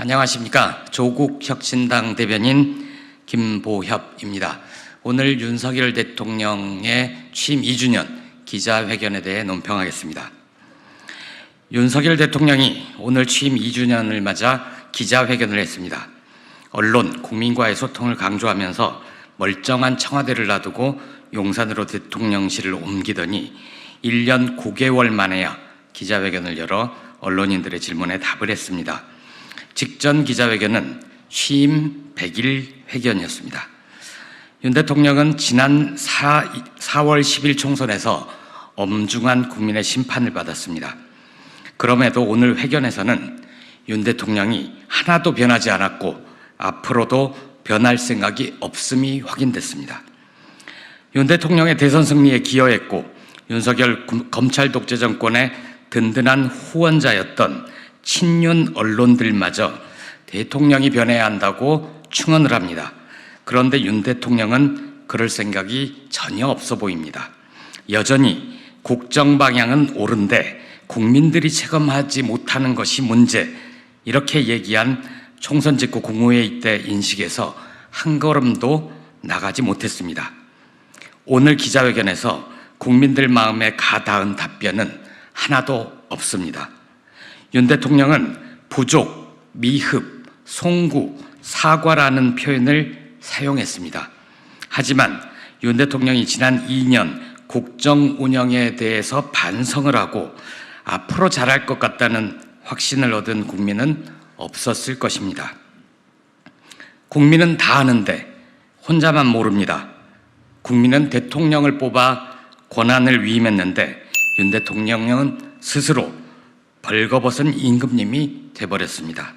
안녕하십니까. 조국혁신당 대변인 김보협입니다. 오늘 윤석열 대통령의 취임 2주년 기자회견에 대해 논평하겠습니다. 윤석열 대통령이 오늘 취임 2주년을 맞아 기자회견을 했습니다. 언론, 국민과의 소통을 강조하면서 멀쩡한 청와대를 놔두고 용산으로 대통령실을 옮기더니 1년 9개월 만에야 기자회견을 열어 언론인들의 질문에 답을 했습니다. 직전 기자회견은 취임 100일 회견이었습니다. 윤 대통령은 지난 4, 4월 10일 총선에서 엄중한 국민의 심판을 받았습니다. 그럼에도 오늘 회견에서는 윤 대통령이 하나도 변하지 않았고 앞으로도 변할 생각이 없음이 확인됐습니다. 윤 대통령의 대선 승리에 기여했고 윤석열 검찰 독재 정권의 든든한 후원자였던 친윤 언론들마저 대통령이 변해야 한다고 충언을 합니다. 그런데 윤 대통령은 그럴 생각이 전혀 없어 보입니다. 여전히 국정 방향은 옳은데 국민들이 체감하지 못하는 것이 문제 이렇게 얘기한 총선 직후 국무회의 때 인식에서 한 걸음도 나가지 못했습니다. 오늘 기자회견에서 국민들 마음에 가닿은 답변은 하나도 없습니다. 윤 대통령은 부족, 미흡, 송구, 사과라는 표현을 사용했습니다. 하지만 윤 대통령이 지난 2년 국정 운영에 대해서 반성을 하고 앞으로 잘할 것 같다는 확신을 얻은 국민은 없었을 것입니다. 국민은 다 아는데 혼자만 모릅니다. 국민은 대통령을 뽑아 권한을 위임했는데 윤 대통령은 스스로 벌거벗은 임금님이 돼버렸습니다.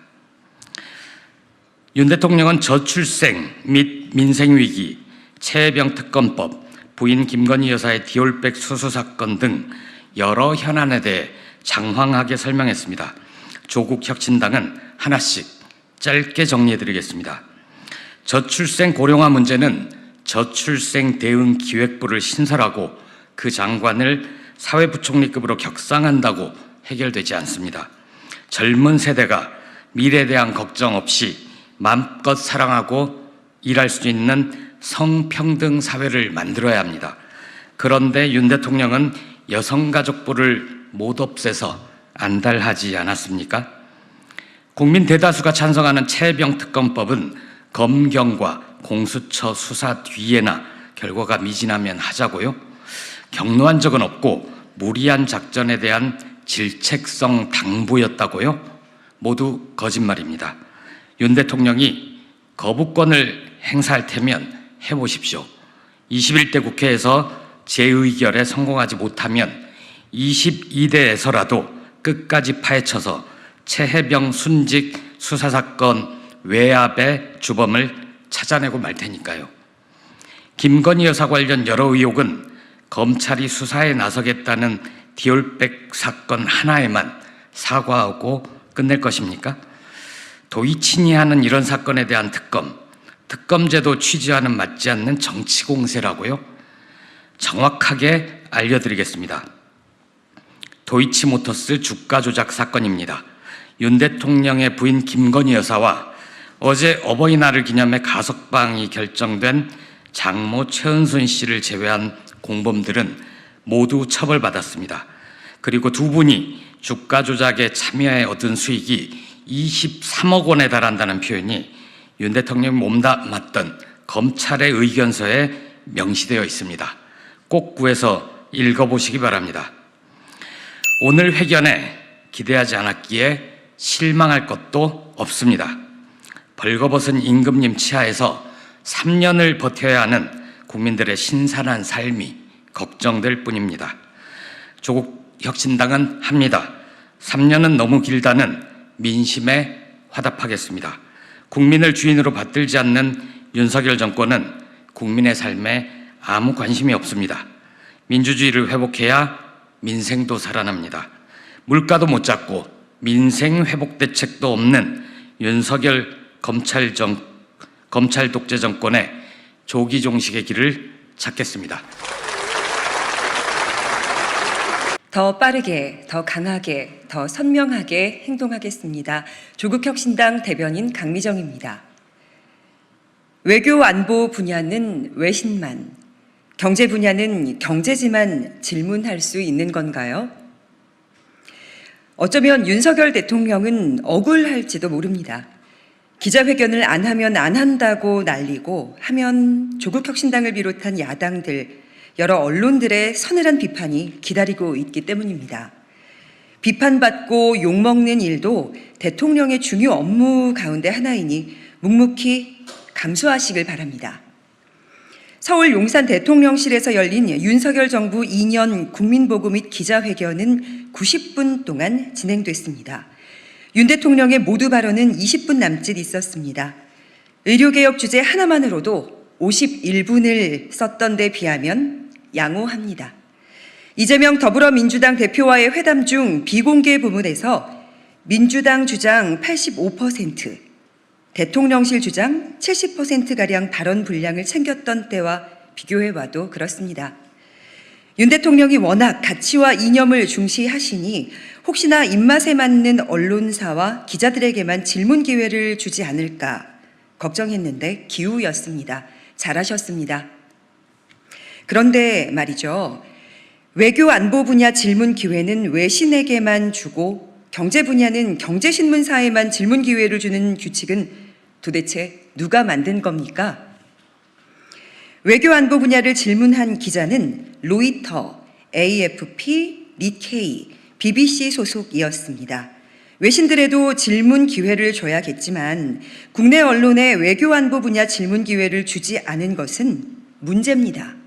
윤 대통령은 저출생 및 민생위기, 최혜병 특검법, 부인 김건희 여사의 디올백 수수 사건 등 여러 현안에 대해 장황하게 설명했습니다. 조국 혁신당은 하나씩 짧게 정리해드리겠습니다. 저출생 고령화 문제는 저출생 대응 기획부를 신설하고 그 장관을 사회부총리급으로 격상한다고 해결되지 않습니다. 젊은 세대가 미래에 대한 걱정 없이 마음껏 사랑하고 일할 수 있는 성평등 사회를 만들어야 합니다. 그런데 윤 대통령은 여성가족부를 못 없애서 안달하지 않았습니까? 국민 대다수가 찬성하는 최병 특검법은 검경과 공수처 수사 뒤에나 결과가 미진하면 하자고요. 경로한 적은 없고 무리한 작전에 대한 질책성 당부였다고요. 모두 거짓말입니다. 윤 대통령이 거부권을 행사할 테면 해보십시오. 21대 국회에서 재의결에 성공하지 못하면 22대에서라도 끝까지 파헤쳐서 최해병 순직 수사사건 외압의 주범을 찾아내고 말 테니까요. 김건희 여사 관련 여러 의혹은 검찰이 수사에 나서겠다는 디올백 사건 하나에만 사과하고 끝낼 것입니까? 도이친이 하는 이런 사건에 대한 특검, 특검제도 취지와는 맞지 않는 정치 공세라고요? 정확하게 알려드리겠습니다. 도이치 모터스 주가 조작 사건입니다. 윤 대통령의 부인 김건희 여사와 어제 어버이날을 기념해 가석방이 결정된 장모 최은순 씨를 제외한 공범들은 모두 처벌받았습니다. 그리고 두 분이 주가 조작에 참여해 얻은 수익이 23억 원에 달한다는 표현이 윤 대통령이 몸담았던 검찰의 의견서에 명시되어 있습니다. 꼭 구해서 읽어보시기 바랍니다. 오늘 회견에 기대하지 않았기에 실망할 것도 없습니다. 벌거벗은 임금님 치하에서 3년을 버텨야 하는 국민들의 신선한 삶이 걱정될 뿐입니다. 조국 혁신당은 합니다. 3년은 너무 길다는 민심에 화답하겠습니다. 국민을 주인으로 받들지 않는 윤석열 정권은 국민의 삶에 아무 관심이 없습니다. 민주주의를 회복해야 민생도 살아납니다. 물가도 못 잡고 민생 회복 대책도 없는 윤석열 검찰 정 검찰 독재 정권의 조기 종식의 길을 찾겠습니다. 더 빠르게, 더 강하게, 더 선명하게 행동하겠습니다. 조국혁신당 대변인 강미정입니다. 외교 안보 분야는 외신만, 경제 분야는 경제지만 질문할 수 있는 건가요? 어쩌면 윤석열 대통령은 억울할지도 모릅니다. 기자회견을 안 하면 안 한다고 날리고 하면 조국혁신당을 비롯한 야당들, 여러 언론들의 서늘한 비판이 기다리고 있기 때문입니다. 비판받고 욕먹는 일도 대통령의 중요 업무 가운데 하나이니 묵묵히 감수하시길 바랍니다. 서울 용산 대통령실에서 열린 윤석열 정부 2년 국민보고 및 기자회견은 90분 동안 진행됐습니다. 윤 대통령의 모두 발언은 20분 남짓 있었습니다. 의료개혁 주제 하나만으로도 51분을 썼던 데 비하면 양호합니다. 이재명 더불어민주당 대표와의 회담 중 비공개 부분에서 민주당 주장 85%, 대통령실 주장 70%가량 발언 분량을 챙겼던 때와 비교해봐도 그렇습니다. 윤 대통령이 워낙 가치와 이념을 중시하시니 혹시나 입맛에 맞는 언론사와 기자들에게만 질문 기회를 주지 않을까 걱정했는데 기우였습니다. 잘하셨습니다. 그런데 말이죠. 외교 안보 분야 질문 기회는 외신에게만 주고 경제 분야는 경제신문사에만 질문 기회를 주는 규칙은 도대체 누가 만든 겁니까? 외교 안보 분야를 질문한 기자는 로이터, AFP, 니케이, BBC 소속이었습니다. 외신들에도 질문 기회를 줘야겠지만 국내 언론에 외교 안보 분야 질문 기회를 주지 않은 것은 문제입니다.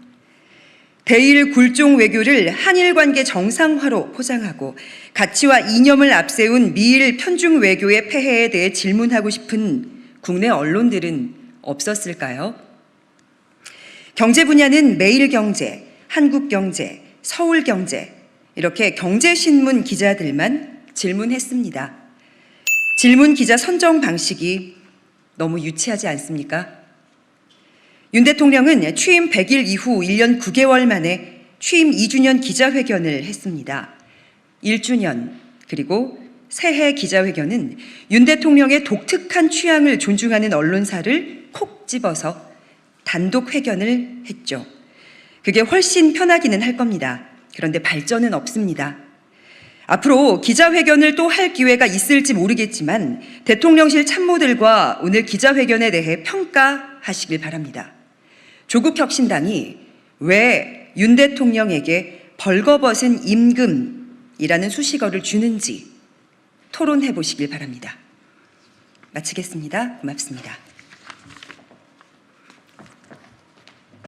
대일 굴종 외교를 한일 관계 정상화로 포장하고 가치와 이념을 앞세운 미일 편중 외교의 폐해에 대해 질문하고 싶은 국내 언론들은 없었을까요? 경제 분야는 매일 경제, 한국 경제, 서울 경제 이렇게 경제신문 기자들만 질문했습니다. 질문 기자 선정 방식이 너무 유치하지 않습니까? 윤 대통령은 취임 100일 이후 1년 9개월 만에 취임 2주년 기자회견을 했습니다. 1주년 그리고 새해 기자회견은 윤 대통령의 독특한 취향을 존중하는 언론사를 콕 집어서 단독 회견을 했죠. 그게 훨씬 편하기는 할 겁니다. 그런데 발전은 없습니다. 앞으로 기자회견을 또 할 기회가 있을지 모르겠지만 대통령실 참모들과 오늘 기자회견에 대해 평가하시길 바랍니다. 조국 혁신당이 왜 윤 대통령에게 벌거벗은 임금이라는 수식어를 주는지 토론해 보시길 바랍니다. 마치겠습니다. 고맙습니다.